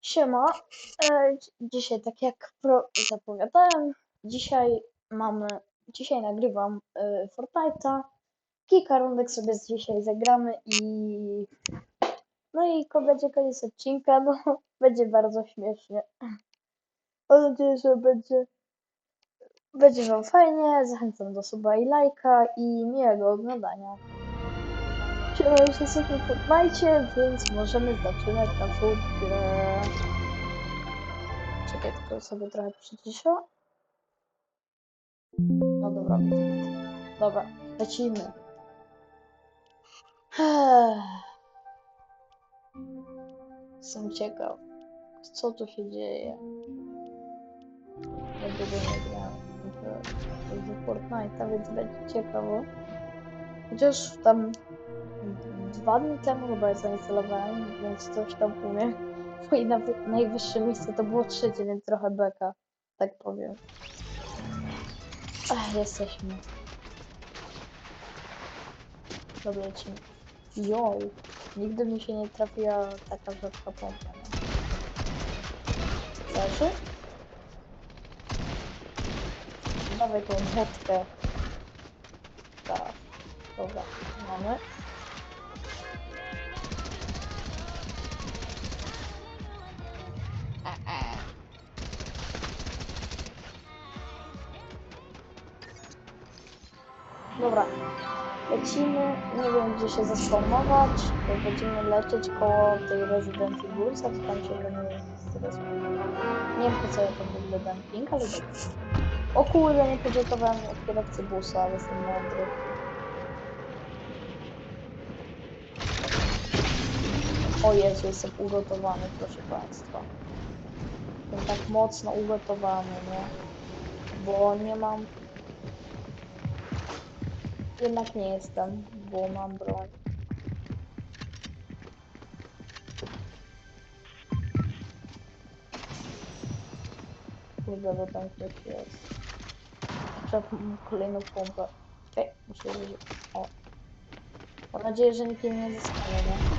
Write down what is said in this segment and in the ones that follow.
Siema. E, dzi- dzisiaj, tak jak zapowiadałem, dzisiaj mamy, dzisiaj nagrywam e, Fortnite'a. Kilka rundek sobie dzisiaj zagramy i no i ko będzie koniec odcinka, no będzie bardzo śmiesznie. Mam nadzieję, że będzie będzie wam fajnie. Zachęcam do suba i lajka i miłego oglądania. Już jesteśmy w Fortnite, więc możemy zaczynać naszą grę. Czekaj, tylko sobie trochę przyciszę. No dobra. Dobra, lecimy. Jestem ciekaw, co tu się dzieje. Ja długo nie grałem w Fortnite'a, więc będzie ciekawo. Chociaż tam dwa dni temu chyba ja zainstalowałem, więc coś tam umiem. Moje najwyższe miejsce to było trzecie, więc trochę beka, tak powiem. Ach, jesteśmy. Dobra, lecimy. Joj, nigdy mi się nie trafiła taka rzadka pompa. No. Leży? Dawaj tą młotkę. Tak, dobra, mamy. Dobra, lecimy, nie wiem gdzie się zastanować, będziemy lecieć koło tej rezydencji Bulls, a co tam się będzie teraz Nie wiem po co ja tam w ogóle dam ping, ale dobrze. O kurde, nie podziękowałem od kierowcy busa, ale jestem mądry. O Jezu, jestem ugotowany, proszę Państwa. Jestem tak mocno ugotowany, nie? Bo nie mam jednak nie jestem, bo mam broń. Kurde, bo tam ktoś jest. Trzeba kolejną pompę. Ej, muszę. O. Mam nadzieję, że nikt nie zostanie, nie?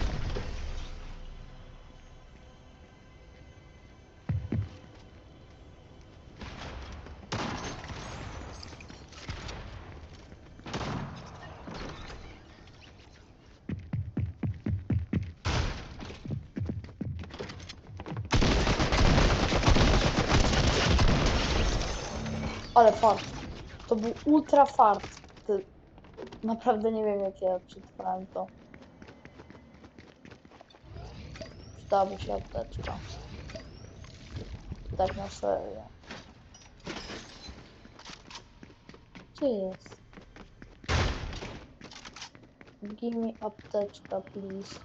Ale fart. To był ultra fart. Ty... Naprawdę nie wiem jak ja przetrwałem to. Przydałaby się apteczka. Tak na serio. Gdzie jest? Give me apteczka, please.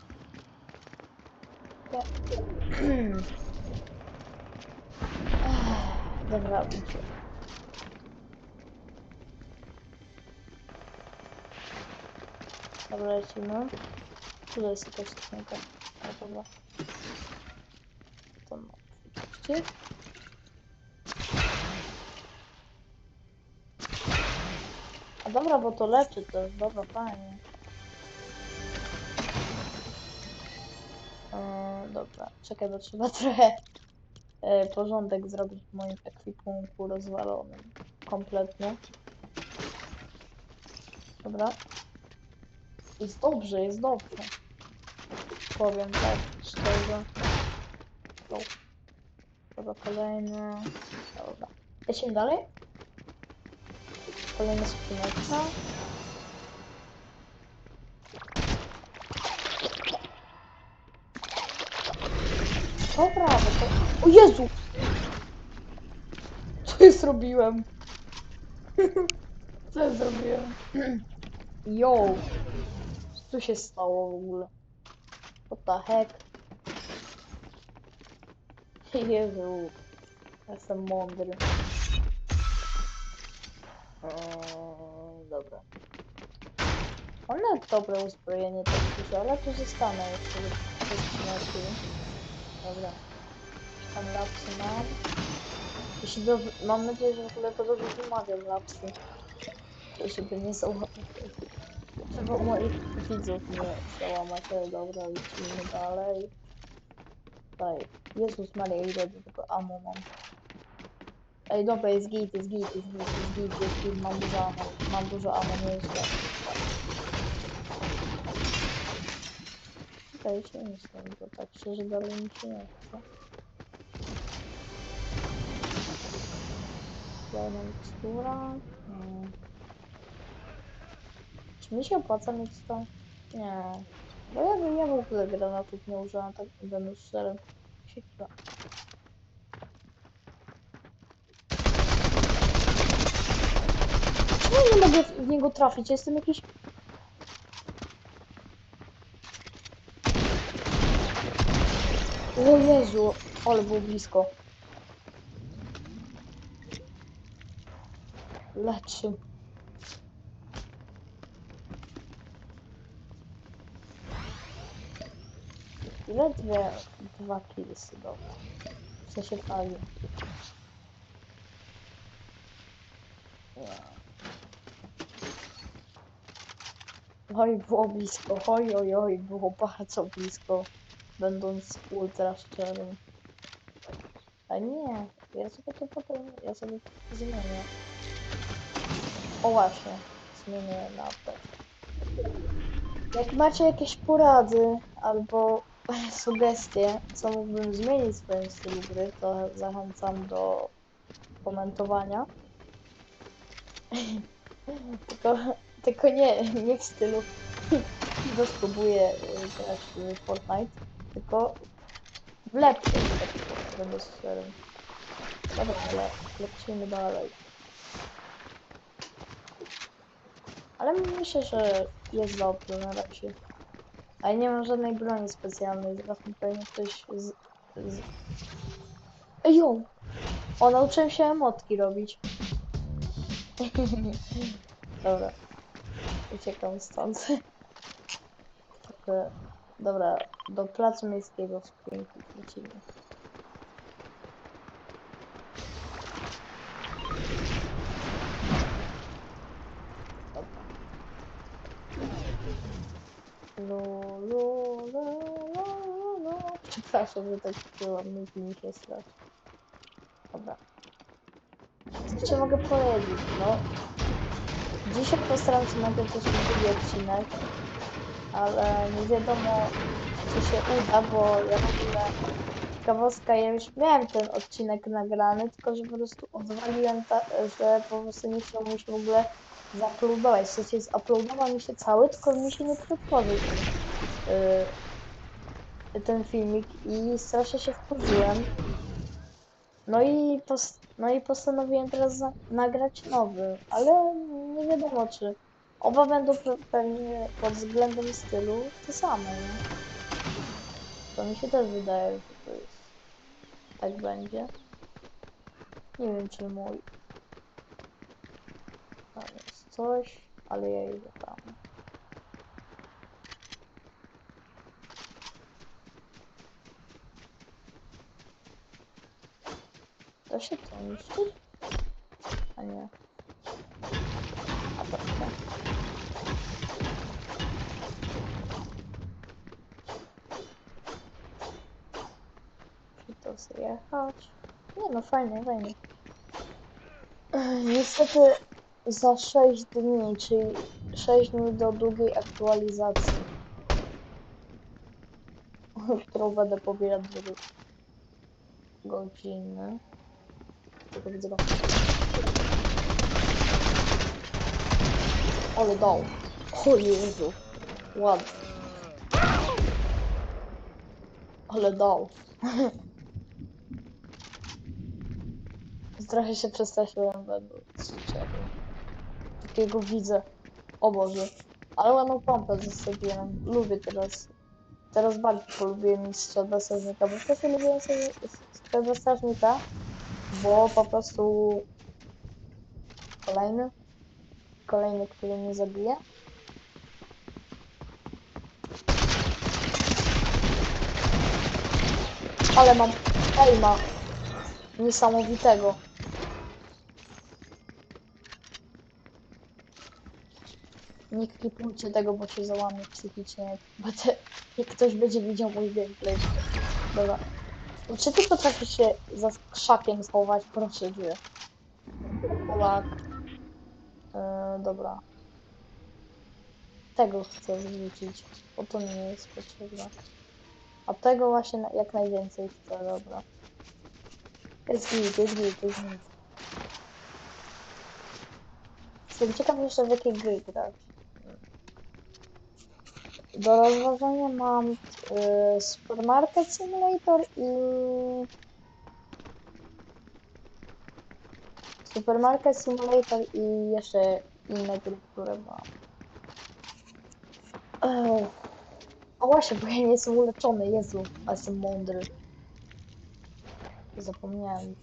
Dobra, idzie. Dobra, lecimy. Tutaj jest jakaś skrzynka. No dobra. Ma. Gdzie? A dobra, bo to leczy też. Dobra, fajnie. Eee, dobra, czekaj, bo trzeba trochę e, porządek zrobić w moim ekwipunku rozwalonym. Kompletnie. Dobra. Jest dobrze, jest dobrze. Powiem tak szczerze. O. Dobra, kolejny. Dobra. Lecimy dalej. Kolejna skrzyneczka. Dobra, bo to... O Jezu! Co ja zrobiłem? Co ja zrobiłem? Yo! Co się stało w ogóle? What the heck? Jezu. Jestem mądry. Eee, dobra. Nawet dobre uzbrojenie tak dużo, ale tu zostanę jeszcze do. Dobra. Tam lapsy mam. Jeśli do... Mam nadzieję, że w ogóle to dobrze wymawiam lapsy. Żeby nie załamać. Żeby moich widzów nie załamać, ale dobra, lecimy dalej. Tutaj. Jezus Maria, ile do tego ammo mam. Ej, dobra, jest git, jest git, jest git, jest git, jest git, mam dużo ammo, mam dużo ammo, nie jest źle. Okej, się nie stoi, bo tak szczerze dalej mi się nie chce. Kolejna mikstura. Nie. Czy mi się opłaca mieć to? Nie. Bo ja, ja w ogóle granatów nie używam, tak będę szczerym. Się chyba. Ja nie mogę w niego trafić? Jestem jakiś... O Jezu, ale było blisko. Leczy. Ile dwie, dwa killsy dobra. W sensie. Nie. Oj, było blisko. Oj, oj, oj, było bardzo blisko. Będąc ultra szczerym. A nie, ja sobie to potem, ja sobie to zmienię. O właśnie, zmienię na to. Jak macie jakieś porady albo sugestie, co mógłbym zmienić w swoim stylu gry, to zachęcam do komentowania. tylko, tylko nie, nie w stylu kto spróbuje y, grać w Fortnite, tylko w lepszym będę szczerym. Dobra, ale lecimy dalej. Ale myślę, że jest dobrze na razie. Ale nie mam żadnej broni specjalnej, zaraz mi pewnie ktoś z... z... Ej! O, nauczyłem się emotki robić. Dobra. Uciekam stąd. Dobra, do placu miejskiego w Springfield lecimy. Lu, lu, lu, lu, lu. Przepraszam, że tak byłam, nudzi mi się strasznie. Dobra. Co mogę powiedzieć, no? Dzisiaj postaram się nagrać jeszcze drugi odcinek, ale nie wiadomo, czy się uda, bo ja w ogóle ciekawostka, ja już miałem ten odcinek nagrany, tylko że po prostu odwaliłem, ta, że po prostu nie chciał mi się w ogóle zauploadować. W sensie zuploadował mi się cały, tylko mi się nie przetworzył ten, y, ten filmik i strasznie się wkurzyłem. No i, no i postanowiłem teraz nagrać nowy, ale nie wiadomo czy oba będą pe pewnie pod względem stylu te same? To mi się też wydaje, że to jest tak będzie. Nie wiem czy mój. Tam jest coś, ale ja idę tam. Da się to niszczyć? A nie. A to nie. Czy to zjechać? Nie za 6 dni, czyli 6 dni do drugiej aktualizacji, którą będę pobierać do godziny. Tylko widzę go. Ale dał. O Jezu. Ładnie. Ale dał. Trochę się przestraszyłem, będąc szczerym. Takiego widzę. O Boże. Ale ładną pompę zostawiłem. Lubię teraz. Teraz bardziej polubiłem mieć strzelbę strażnika, bo wcześniej lubiłem sobie strzelbę strażnika, bo po prostu kolejny, kolejny, który mnie zabije. Ale mam aima niesamowitego. Nie klipujcie tego, bo się załamie psychicznie, bo te, jak ktoś będzie widział mój gameplay. Dobra, Czy ty potrafisz się za krzakiem schować? Proszę cię. Polak. E, dobra. Tego chcę zwrócić, bo to nie jest potrzebne. A tego właśnie na, jak najwięcej chcę, dobra. Jest git, jest git, jest git. Jestem ciekaw jeszcze w jakiej gry grać. Do rozważania mam y, Supermarket Simulator i Supermarket Simulator i jeszcze inne gry, które mam. Ech. O właśnie, bo ja nie jestem uleczony, Jezu, a jestem mądry. Zapomniałem.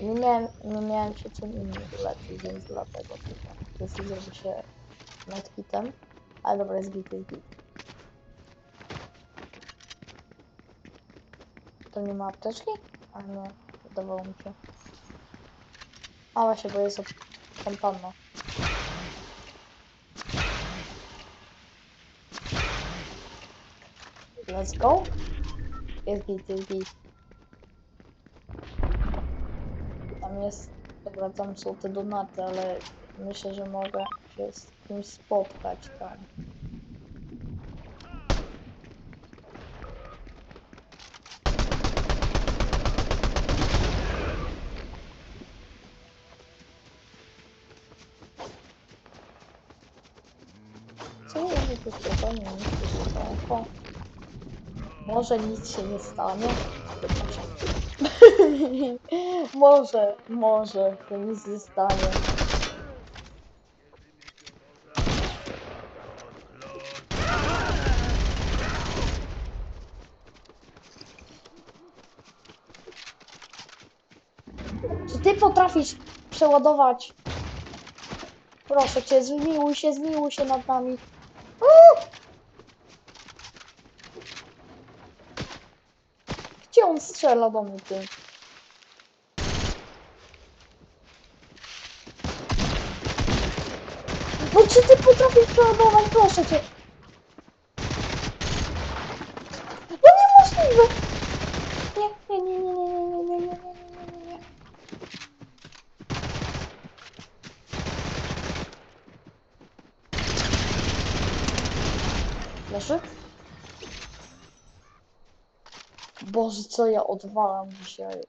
Nie miałem, nie miałem się czym innym leczyć, więc dlatego decyzję, że się medkitem. Ale dobra, jest git, jest git. To nie ma apteczki? A nie, wydawało mi się. A właśnie, bo jest opętana. Let's go. Jest git, jest git. Tam jest, dobra, tam są te donaty, ale myślę, że mogę się z kimś spotkać tam. Co ja tu spokojnie, nic się stało. Może nic się nie stanie. może, może się nic nie stanie. Czy ty potrafisz przeładować? Proszę cię, zmiłuj się, zmiłuj się nad nami. Uuu! Gdzie on strzela do mnie, ty? No czy ty potrafisz przeładować? Proszę cię. Co ja odwalam dzisiaj. To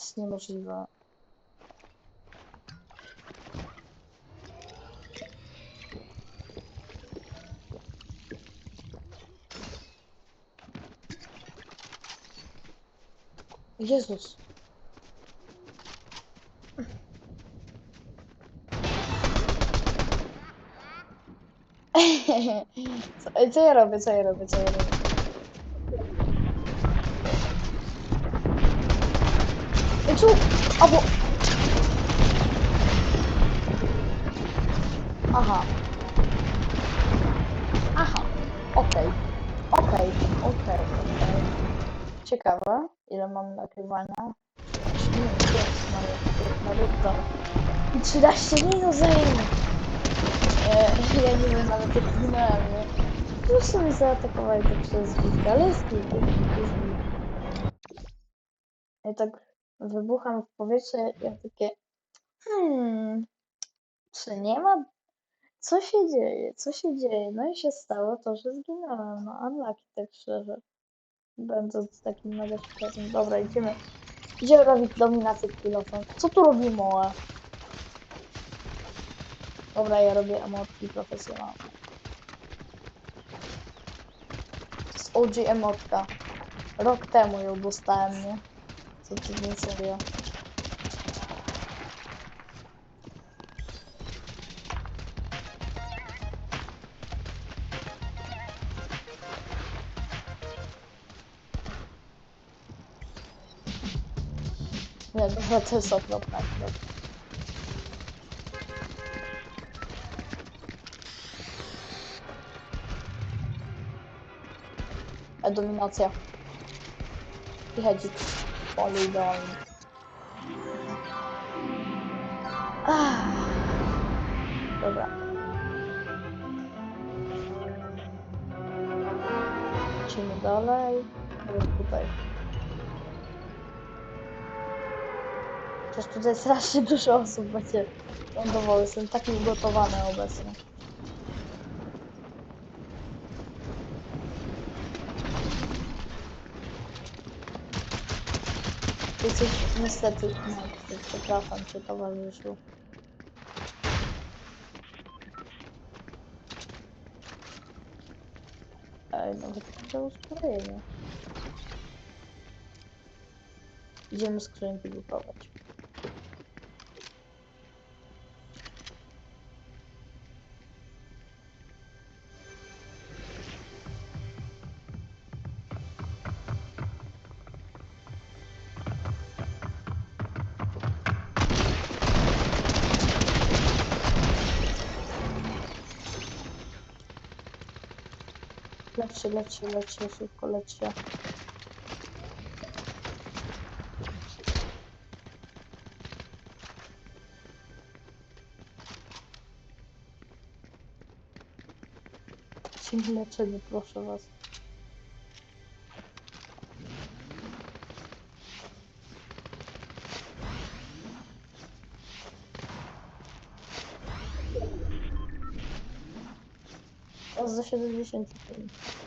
jest niemożliwe. Jezus. co, co ja robię, co ja robię, co ja robię? Co? Albo... Aha. Aha. Okej. Okej, okej, okej. Ciekawe, ile mam nagrywania. Naruto. I 13 minut zajęło. E, ja nie wiem nawet jak zginąłem, nie? No w sumie zaatakowali to przez bitkę, ale jest git, jest git. Ja tak wybucham w powietrze, ja takie hmm, czy nie ma, co się dzieje, co się dzieje? No i się stało to, że zginąłem, no unlucky tak szczerze. Będąc takim mega. Dobra, idziemy, idziemy robić dominację kilofem. Co tu robi Moe? Dobra, ja robię emotki profesjonalne. Z OG emotka. Rok temu ją dostałem, nie? Tem que vencer, ó. Ja, dobra, to jest okropne. E, dominacja. Pole idealny. Ah. Dobra. Lecimy dalej. jest tutaj. Przecież tutaj strasznie dużo osób będzie lądowało. Jestem taki ugotowany obecnie. Jesteś niestety, no, przepraszam cię towarzyszu. Ej, no wygląda uzbrojenie. Idziemy skrzynki lutować. Lećcie, lećcie, szybko lećcie. Dajcie mi leczenie, proszę was. Za 75. No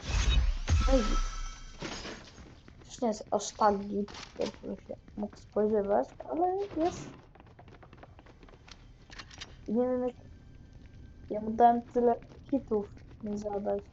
Już nie jest aż tak git, jakbym się mógł spodziewać, ale jest. Nie wiem jak... Ja mu dałem tyle kitów mi zadać.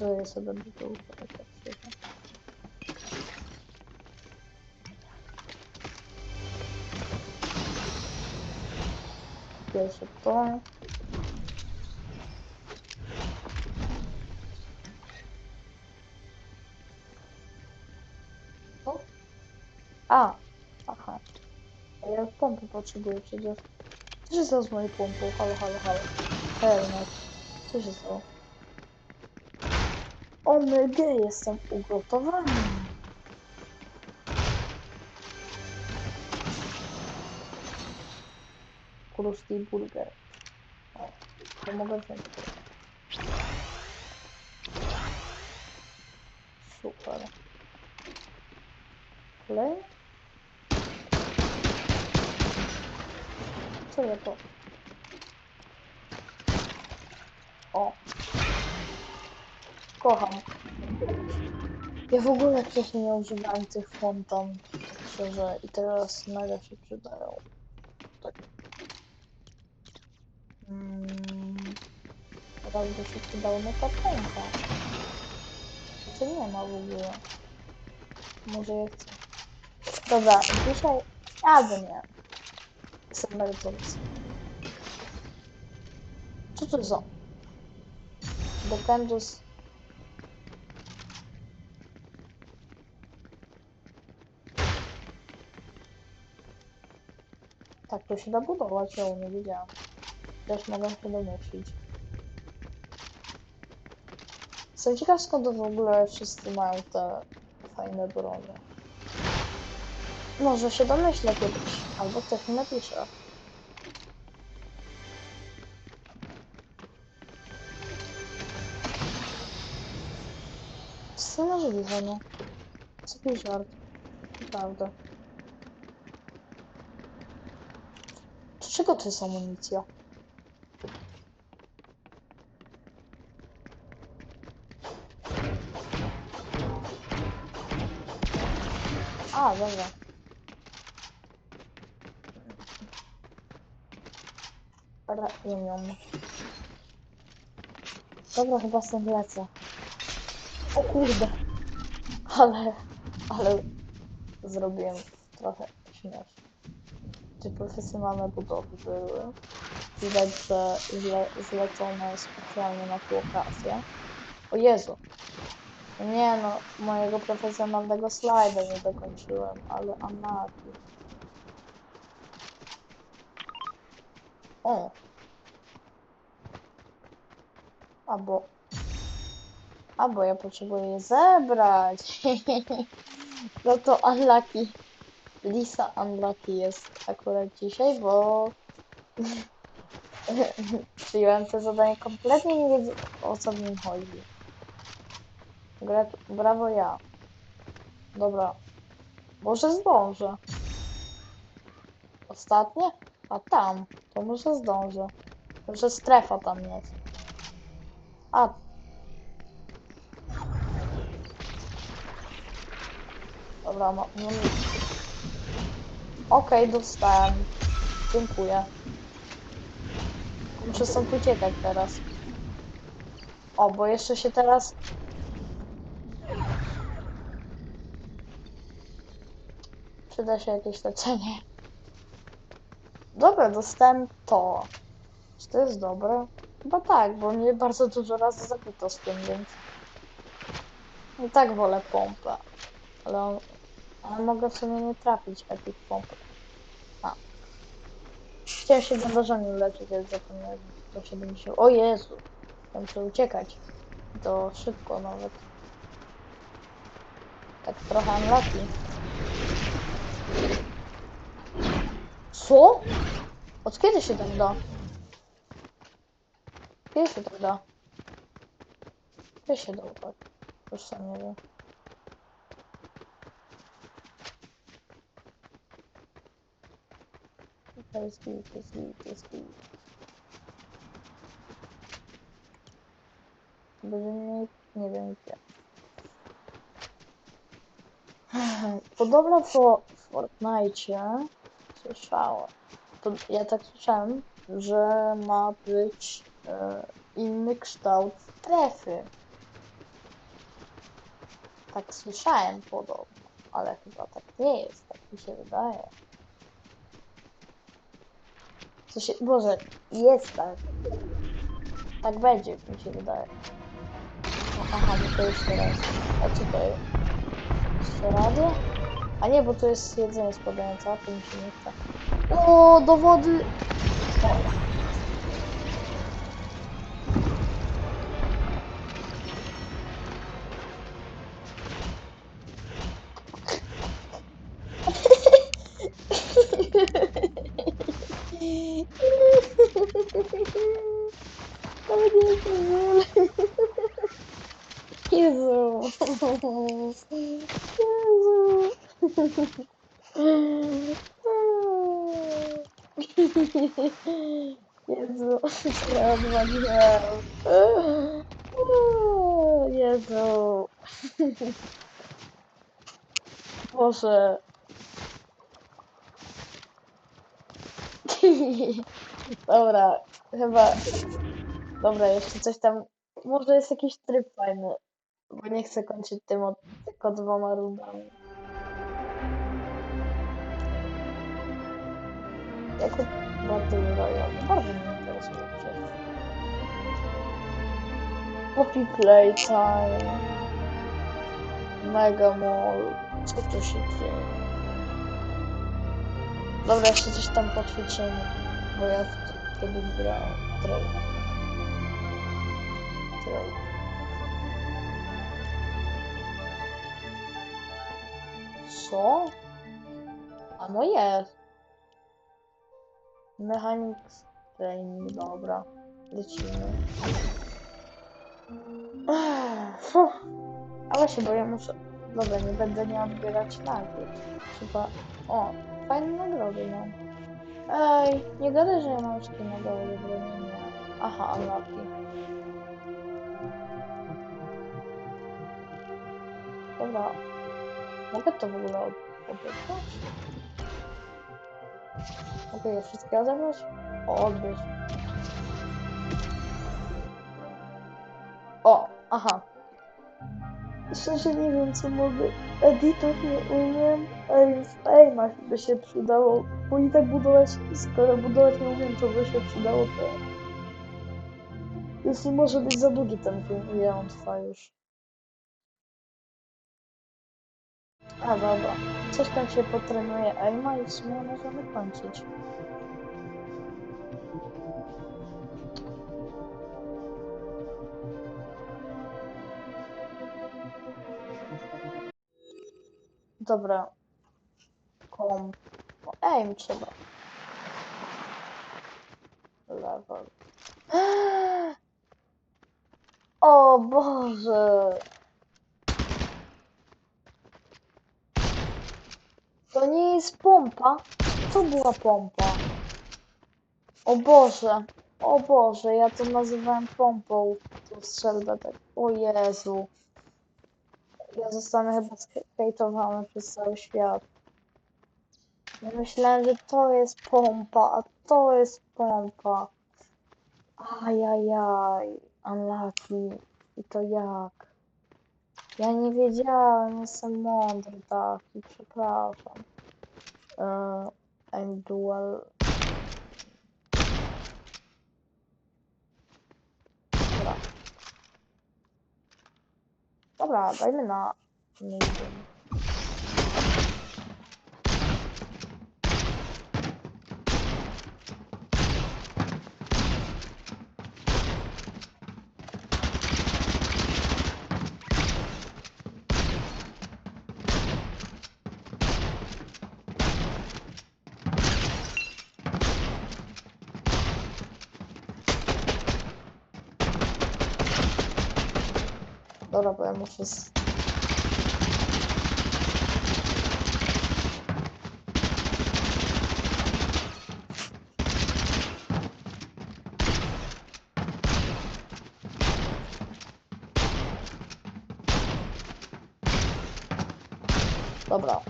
Ja sobie to układać jak świetnie. Pierwsze to. A, aha. Ja pompy potrzebuję przecież. Co się stało z mojej pompą? Halo, halo, halo. Helmet. Co się stało? Omega, jestem ugotowany. Krusty burger. To mogę wziąć. Super. Klej? Co ja to? O. Kocham. Ja w ogóle wcześniej nie używałem tych fontan, szczerze, i teraz mega się przydają. Tak. Mm, teraz by się przydało na pompa. Co nie ma w ogóle. Może ja chcę. Dobra, dzisiaj... Albo nie. Jestem bardzo Co to za? Defendus Tak, to się da budować, ja nie wiedziałam. Też mogę się domyślić. Jestem ciekaw skąd w ogóle wszyscy mają te fajne bronie. Może się domyślę kiedyś, albo ktoś mi napisze. Co możliwe, no. Co żart. Naprawdę. Do czego to jest amunicja? A, dobra. Ramion. Dobra, chyba stąd lecę. O kurde. Ale, ale zrobiłem trochę śmiesznie. Czy profesjonalne budowy były. Widać, że zle, zlecone specjalnie na tę okazję. O Jezu. Nie no, mojego profesjonalnego slajda nie dokończyłem, ale Anaki. O! Albo... Albo ja potrzebuję je zebrać. No to unlucky. Lisa unlucky jest akurat dzisiaj, bo... Przyjąłem to zadanie kompletnie nie o co w nim chodzi. Gra... Brawo ja. Dobra. Może zdążę. Ostatnie? A tam. To może zdążę. Może strefa tam jest. A. Dobra, no. no Okej, dostałem. Dziękuję. Muszę stąd uciekać teraz. O, bo jeszcze się teraz... Przyda się jakieś leczenie. Dobra, dostałem to. Czy to jest dobre? Chyba tak, bo mnie bardzo dużo razy zabito z tym, więc... I tak wolę pompę. Ale, on... ale mogę w sumie nie trafić takich pompek. A. Chciałem się bandażami leczyć, ale zapomniałem. To 70. O Jezu! Muszę uciekać. To szybko nawet. Tak trochę unlucky. Co? Od kiedy się tak da? Kiedy się tak da? Kiedy się da? Już sam nie wiem. To jest git, jest git, jest git. Będzie mnie, nie wiem gdzie. Podobno po Fortnite słyszałem. To, ja tak słyszałem, że ma być e, inny kształt strefy. Tak słyszałem podobno, ale chyba tak nie jest, tak mi się wydaje. Co się, Boże, jest tak. Tak będzie, mi się wydaje. Aha, bo to jeszcze raz. A co to? Jeszcze radio? A nie, bo to jest jedzenie składające, a to mi się nie chce. O, do wody! O nie, Jezu. Jezu. Jezu, ja odwaliłem. Jezu. Boże. Dobra, chyba... Dobra, jeszcze coś tam... Może jest jakiś tryb fajny. Bo nie chcę kończyć tym od, tylko dwoma rundami. Jako Battle Royale. Bardzo mnie interesuje. Poppy Playtime. Mega Mall. Co tu się dzieje? Dobra, jeszcze coś tam poćwiczymy. Bo ja kiedyś grałem. Trail. Trail. Co? A no jest. Mechanics training, dobra. Lecimy. Ech. Ale się boję, muszę... Dobra, nie będę nie odbierać nagród. Chyba... O, fajne nagrody mam. Ej, nie gadaj, że ja mam skina do wybronienia. Aha, unlucky. Dobra. Mogę to w ogóle od- odebrać? Mogę je wszystkie odebrać? O, odbierz. O, aha. Szczerze nie wiem co mogę. Editów nie umiem, a więc aimach by się przydało. Bo i tak budować, skoro budować nie umiem, to by się przydało to. Jeśli może być za długi ten film, ile on trwa już. A dobra, coś tam się potrenuje aima i w sumie możemy kończyć. Dobra. Kom. O, aim trzeba. Level. O Boże. To nie jest pompa. To była pompa. O Boże. O Boże, ja to nazywałem pompą. Tu strzelbę tak. O Jezu. Ja zostanę chyba skejtowany przez cały świat. Ja myślałem, że to jest pompa, a to jest pompa. Ajajaj, unlucky. I to jak? Ja nie wiedziałem, jestem mądry taki, przepraszam. Uh, I'm dual. Dobra, dajmy na medium. Dobra, bo ja Dobra.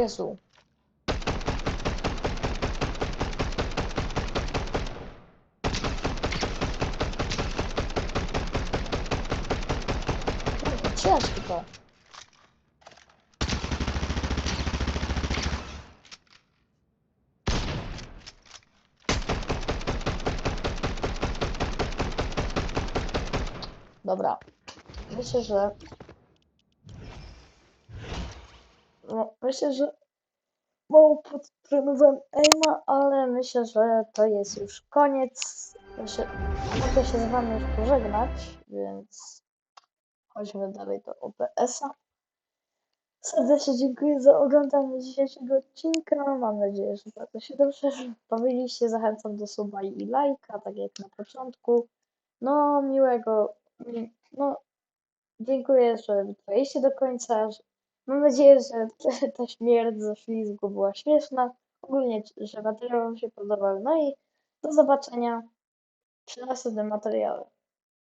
Jezu. Kurde, Ciężkie to. Dobra. Myślę, że. No, myślę, że mało podtrenowałem aima, ale myślę, że to jest już koniec. Znaczy, mogę się z wami już pożegnać, więc chodźmy dalej do OBS-a. Serdecznie dziękuję za oglądanie dzisiejszego odcinka. Mam nadzieję, że bardzo się dobrze bawiliście. Zachęcam do suba i lajka, tak jak na początku. No, miłego. mi- No, dziękuję, że wytrwaliście do końca. Mam nadzieję, że ta śmierć ze ślizgu była śmieszna. Ogólnie, że materiał Wam się podobał. No i do zobaczenia przy następnym materiale.